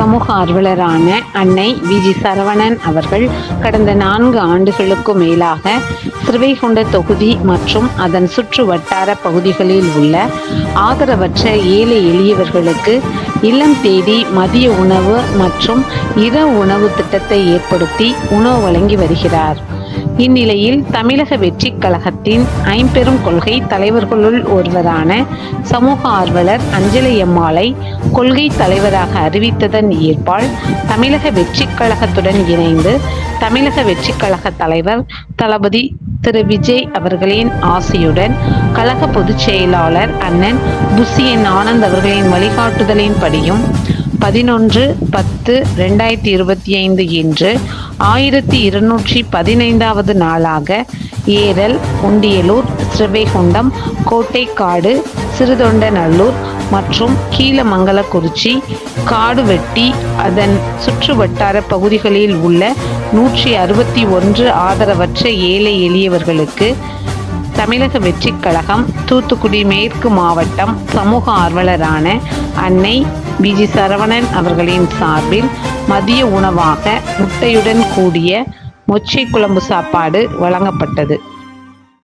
சமூக ஆர்வலரான அன்னை விஜி சரவணன் அவர்கள் கடந்த நான்கு ஆண்டுகளுக்கு மேலாக சிறுவைகுண்ட தொகுதி மற்றும் அதன் சுற்று வட்டார பகுதிகளில் உள்ள ஆதரவற்ற ஏழை எளியவர்களுக்கு இல்லம் தேடி மதிய உணவு மற்றும் இர உணவு திட்டத்தை ஏற்படுத்தி உணவு வழங்கி வருகிறார். இந்நிலையில் தமிழக வெற்றி கழகத்தின் ஐம்பெரும் கொள்கை தலைவர்களுள் ஒருவரான சமூக ஆர்வலர் அஞ்சலி அம்மாளை கொள்கை தலைவராக அறிவித்ததன் ஏற்பால் தமிழக வெற்றி கழகத்துடன் இணைந்து தமிழக வெற்றி கழக தலைவர் தளபதி திரு விஜய் அவர்களின் ஆசையுடன் கழக பொதுச் செயலாளர் அண்ணன் புசியன் ஆனந்த் அவர்களின் வழிகாட்டுதலின்படியும் பதினொன்று பத்து ரெண்டாயிரத்தி இருபத்தி ஐந்து இன்று ஆயிரத்தி இருநூற்றி பதினைந்தாவது நாளாக ஏரல் உண்டியலூர் ஸ்ரீவைகுண்டம் கோட்டைக்காடு சிறுதொண்டநல்லூர் மற்றும் கீழமங்கலக்குறிச்சி காடுவெட்டி அதன் சுற்று வட்டார பகுதிகளில் உள்ள நூற்றி அறுபத்தி ஒன்று ஆதரவற்ற ஏழை எளியவர்களுக்கு தமிழக வெற்றிக் கழகம் தூத்துக்குடி மேற்கு மாவட்டம் சமூக ஆர்வலரான அன்னை பிஜி சரவணன் அவர்களின் சார்பில் மதிய உணவாக முட்டையுடன் கூடிய மொச்சை குழம்பு சாப்பாடு வழங்கப்பட்டது.